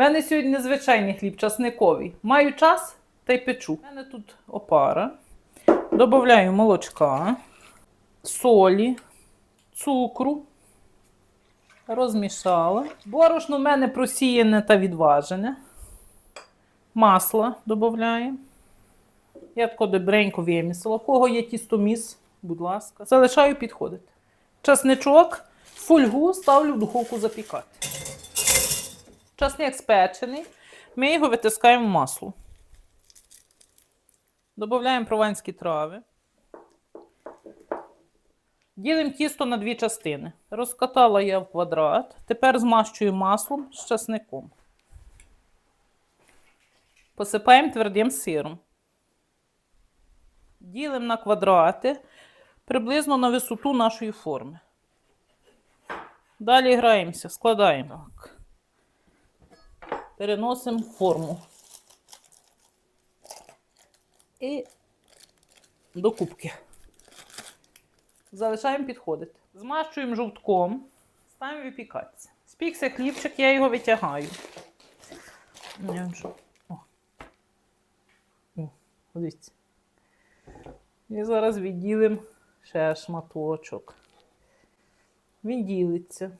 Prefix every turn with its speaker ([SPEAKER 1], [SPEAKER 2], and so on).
[SPEAKER 1] мене сьогодні незвичайний хліб, часниковий. Маю час та й печу. У мене тут опара. Добавляю молочка, солі, цукру. Розмішала. Борошно в мене просіяне та відважене. Масло додаємо. Я тако добренько вимісила. У кого є тістоміс, будь ласка. Залишаю підходити. Часничок, фольгу ставлю в духовку запікати. Часник спечений. Ми його витискаємо в масло. Додаємо прованські трави. Ділимо тісто на дві частини. Розкатала я в квадрат. Тепер змащую маслом з часником. Посипаємо твердим сиром. Ділимо на квадрати приблизно на висоту нашої форми. Далі граємося, складаємо. Переносимо форму. І до кубки. Залишаємо підходити. Змащуємо жовтком, ставимо випікатися. Спікся хлібчик, я його витягаю. О. О, подивіться. І зараз відділимо ще шматочок. Він ділиться.